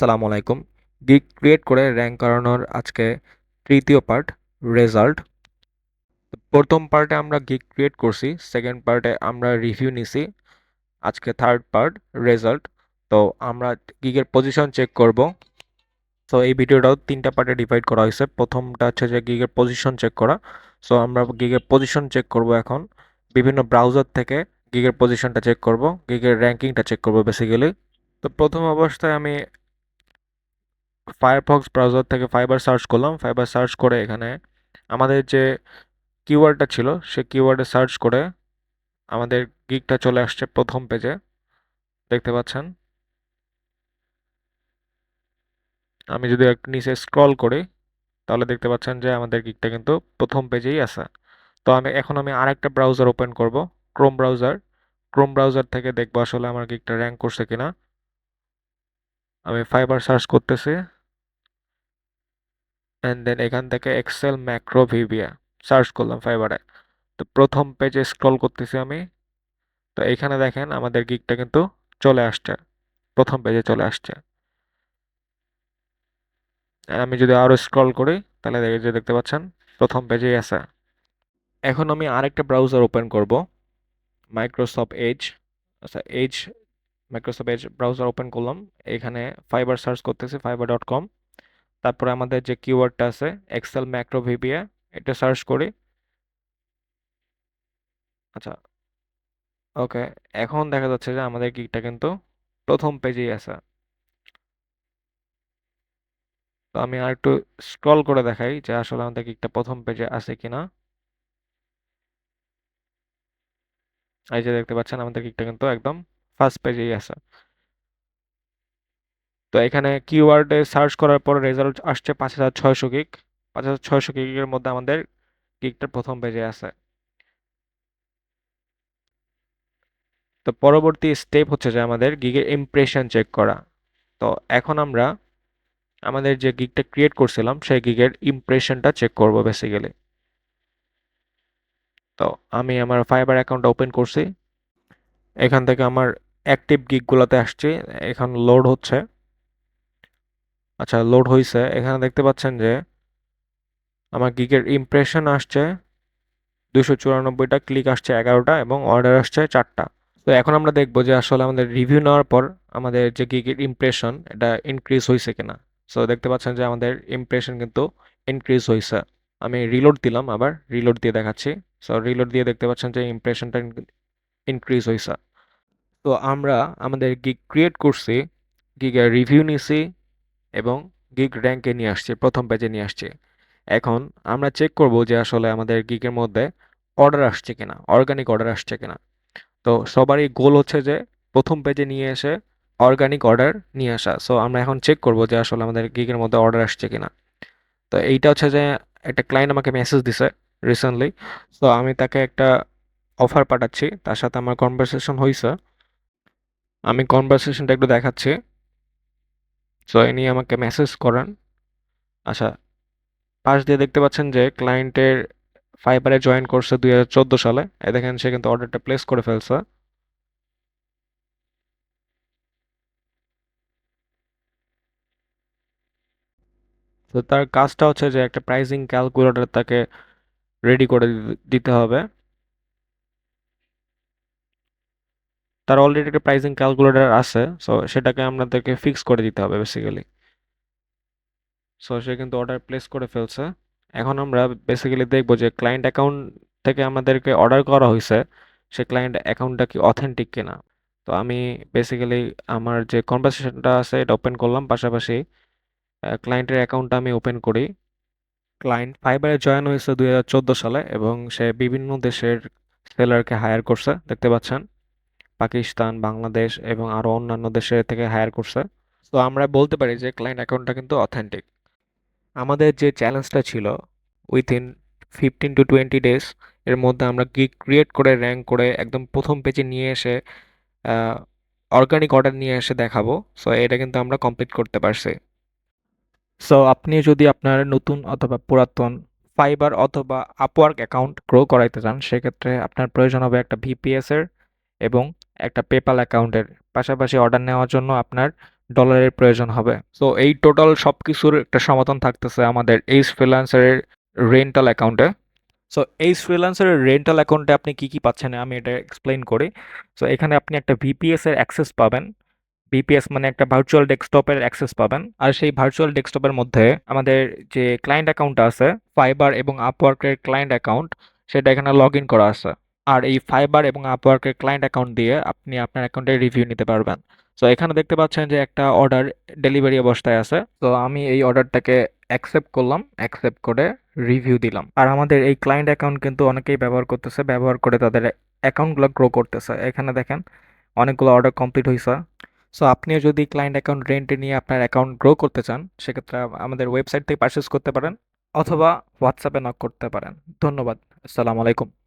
আসসালামু আলাইকুম। Gig create করে র্যাঙ্ক করানোর আজকে তৃতীয় পার্ট রেজাল্ট প্রথম পার্টে আমরা গিগ ক্রিয়েট করছি সেকেন্ড পার্টে আমরা রিভিউ নিছি, আজকে থার্ড পার্ট রেজাল্ট তো আমরা গিগের পজিশন চেক করব। সো এই ভিডিওটাও তিনটা পার্টে ডিভাইড করা হয়েছে। প্রথমটা হচ্ছে যে গিগের পজিশন চেক করা। সো আমরা গিগের পজিশন চেক করব এখন। বিভিন্ন ব্রাউজার থেকে গিগের পজিশনটা চেক করব, গিগের র্যাঙ্কিংটা চেক করব বেসিক্যালি তো প্রথম অবস্থায় আমি ফায়ারফক্স ব্রাউজার থেকে ফাইবার সার্চ করলাম। ফাইবার সার্চ করে এখানে আমাদের যে কিওয়ার্ডটা ছিল সে কিওয়ার্ডে সার্চ করে আমাদের গিকটা চলে আসছে প্রথম পেজে দেখতে পাচ্ছেন? আমি যদি একটু নিচে স্ক্রল করি, তাহলে দেখতে পাচ্ছেন যে আমাদের গিকটা কিন্তু প্রথম পেজেই আছে। তো আমি, এখন আমি আরেকটা ব্রাউজার ওপেন করব ক্রোম ব্রাউজার ক্রোম ব্রাউজার থেকে দেখব আসলে আমার গিকটা র্যাঙ্ক করছে কিনা। আমি ফাইবার সার্চ করতেছি। অ্যান্ড দেন এখান থেকে এক্সেল ম্যাক্রো ভিভিয়া সার্চ করলাম ফাইবারে তো প্রথম পেজে স্ক্রল করতেছি আমি। তো এখানে দেখেন আমাদের গিকটা কিন্তু চলে আসছে। প্রথম পেজে চলে আসছে। আমি যদি আরও স্ক্রল করি, তাহলে যে দেখতে পাচ্ছেন, প্রথম পেজেই আছে। এখন আমি আরেকটা ব্রাউজার ওপেন করব। মাইক্রোসফট এজ আচ্ছা Edge Microsoft Edge browser open করলাম। এখানে ফাইবার সার্চ করতেছি ফাইবার ডট কম তারপরে আমাদের যে কিওয়ার্ডটা আছে এক্সেল ম্যাক্রো ভিপিএ এটা সার্চ করি। আচ্ছা ওকে এখন দেখা যাচ্ছে যে আমাদের গিকটা কিন্তু প্রথম পেজেই আছে। তো আমি আর একটু স্ক্রল করে দেখাই যে আসলে আমাদের গিকটা প্রথম পেজে আছে কিনা। এই যে দেখতে পাচ্ছেন, আমাদের গিকটা কিন্তু একদম ফার্স্ট পেজেই আছে। তো এখানে কিওয়ার্ডে সার্চ করার পর রেজাল্ট আসছে পাঁচ হাজার ছয়শো গিগ পাঁচ হাজার ছয়শো গিগের মধ্যে আমাদের গিগটা প্রথম পেজে আছে। তো পরবর্তী স্টেপ হচ্ছে যে আমাদের গিগের ইমপ্রেশন চেক করা। তো এখন আমরা আমাদের যে গিগটা ক্রিয়েট করছিলাম, সেই গিগের ইমপ্রেশনটা চেক করব বেসিক্যালি তো আমি আমার ফাইবার অ্যাকাউন্ট ওপেন করছি। এখান থেকে আমার অ্যাক্টিভ গিগগুলোতে আসছি। এখন লোড হচ্ছে। আচ্ছা লোড হয়েছে এখানে দেখতে পাচ্ছেন যে আমার গিগের ইমপ্রেশন আসছে দুশো চুরানব্বইটা ক্লিক আসছে এগারোটা এবং অর্ডার আসছে চারটা। তো এখন আমরা দেখব যে আসলে আমাদের রিভিউ নেওয়ার পর আমাদের যে গিগের ইমপ্রেশন এটা ইনক্রিজ হয়েছে কিনা। সো দেখতে পাচ্ছেন যে আমাদের ইমপ্রেশন কিন্তু ইনক্রিজ হয়েছে আমি রিলোড দিলাম আবার রিলোড দিয়ে দেখাচ্ছি। সো রিলোড দিয়ে দেখতে পাচ্ছেন যে ইমপ্রেশনটা ইনক্রিজ হয়েছে তো আমরা আমাদের গিগ ক্রিয়েট করছি গিগের রিভিউ নিছি এবং গিগ র্যাঙ্কে নিয়ে আসছি, প্রথম পেজে নিয়ে আসছি। এখন আমরা চেক করব যে আসলে আমাদের গিগের মধ্যে অর্ডার আসছে কিনা অর্গানিক অর্ডার আসছে কিনা। তো সবারই গোল হচ্ছে যে প্রথম পেজে নিয়ে এসে অর্গানিক অর্ডার নিয়ে আসা। সো আমরা এখন চেক করব যে আসলে আমাদের গিগের মধ্যে অর্ডার আসছে কিনা। তো এইটা হচ্ছে যে একটা ক্লায়েন্ট আমাকে মেসেজ দিছে রিসেন্টলি সো আমি তাকে একটা অফার পাঠাচ্ছি, তার সাথে আমার কনভারসেশন হয়েছে আমি কনভারসেশনটা একটু দেখাচ্ছি। সো ইনি আমাকে মেসেজ করেন। আচ্ছা পাশ দিয়ে দেখতে পাচ্ছেন যে ক্লায়েন্টের ফাইবারে জয়েন করছে দুই হাজার চোদ্দ সালে। এ দেখেন সে কিন্তু অর্ডারটা প্লেস করে ফেলছে। তো তার কাজটা হচ্ছে যে একটা প্রাইসিং ক্যালকুলেটর তাকে রেডি করে দিতে হবে। তার অলরেডি একটা প্রাইসিং ক্যালকুলেটার আছে সো সেটাকে আপনাদেরকে ফিক্স করে দিতে হবে বেসিক্যালি সো সে কিন্তু অর্ডার প্লেস করে ফেলছে। এখন আমরা বেসিক্যালি দেখব যে ক্লায়েন্ট অ্যাকাউন্ট থেকে আমাদেরকে অর্ডার করা হয়েছে, সে ক্লায়েন্ট অ্যাকাউন্টটা কি অথেন্টিক কিনা। তো আমি বেসিক্যালি আমার যে কনভারসেশনটা আছে, এটা ওপেন করলাম। পাশাপাশি ক্লায়েন্টের অ্যাকাউন্টটা আমি ওপেন করি। ক্লায়েন্ট ফাইবারে জয়েন হয়েছে দু হাজার চোদ্দ সালে এবং সে বিভিন্ন দেশের সেলারকে হায়ার করছে, দেখতে পাচ্ছেন। পাকিস্তান, বাংলাদেশ এবং আরও অন্যান্য দেশের থেকে হায়ার করছে। তো আমরা বলতে পারি যে ক্লায়েন্ট অ্যাকাউন্টটা কিন্তু অথেন্টিক আমাদের যে চ্যালেঞ্জটা ছিল within fifteen to twenty days এর মধ্যে আমরা গিগ ক্রিয়েট করে র্যাঙ্ক করে, একদম প্রথম পেজে নিয়ে এসে অর্গানিক অর্ডার নিয়ে এসে দেখাবো। সো এটা কিন্তু আমরা কমপ্লিট করতে পারছি। সো আপনি যদি আপনার নতুন অথবা পুরাতন ফাইবার অথবা আপওয়ার্ক অ্যাকাউন্ট গ্রো করাইতে চান, সেক্ষেত্রে আপনার প্রয়োজন হবে একটা ভিপিএস এর এবং একটা পেপাল অ্যাকাউন্টের পাশাপাশি অর্ডার নেওয়ার জন্য আপনার ডলারের প্রয়োজন হবে। সো এই টোটাল সব কিছুর একটা সমাধান থাকতেছে আমাদের এইচ ফ্রিল্যান্সারের রেন্টাল অ্যাকাউন্টে সো এইচ ফ্রিল্যান্সারের রেন্টাল অ্যাকাউন্টে আপনি কি কি পাচ্ছেন আমি এটা এক্সপ্লেইন করি। সো এখানে আপনি একটা ভিপিএসের অ্যাক্সেস পাবেন। ভিপিএস মানে একটা ভার্চুয়াল ডেস্কটপের অ্যাক্সেস পাবেন। আর সেই ভার্চুয়াল ডেস্কটপের মধ্যে আমাদের যে ক্লায়েন্ট অ্যাকাউন্ট আছে ফাইবার এবং আপওয়ার্কের ক্লায়েন্ট অ্যাকাউন্ট সেটা এখানে লগ ইন করা আছে। আর এই ফাইবার এবং আপওয়ার্কের ক্লায়েন্ট অ্যাকাউন্ট দিয়ে আপনি আপনার অ্যাকাউন্টের রিভিউ নিতে পারবেন। সো এখানে দেখতে পাচ্ছেন যে একটা অর্ডার ডেলিভারি অবস্থায় আছে। তো আমি এই অর্ডারটাকে অ্যাকসেপ্ট করলাম অ্যাকসেপ্ট করে রিভিউ দিলাম। আর আমাদের এই ক্লায়েন্ট অ্যাকাউন্ট কিন্তু অনেকেই ব্যবহার করতেছে, ব্যবহার করে তাদের অ্যাকাউন্টগুলো গ্রো করতেছে। এখানে দেখেন, অনেকগুলো অর্ডার কমপ্লিট হয়েছে সো আপনিও যদি ক্লায়েন্ট অ্যাকাউন্ট রেন্টে নিয়ে আপনার অ্যাকাউন্ট গ্রো করতে চান, সেক্ষেত্রে আমাদের ওয়েবসাইট থেকে পারচেস করতে পারেন অথবা হোয়াটসঅ্যাপে নক করতে পারেন। ধন্যবাদ। আসসালামু আলাইকুম।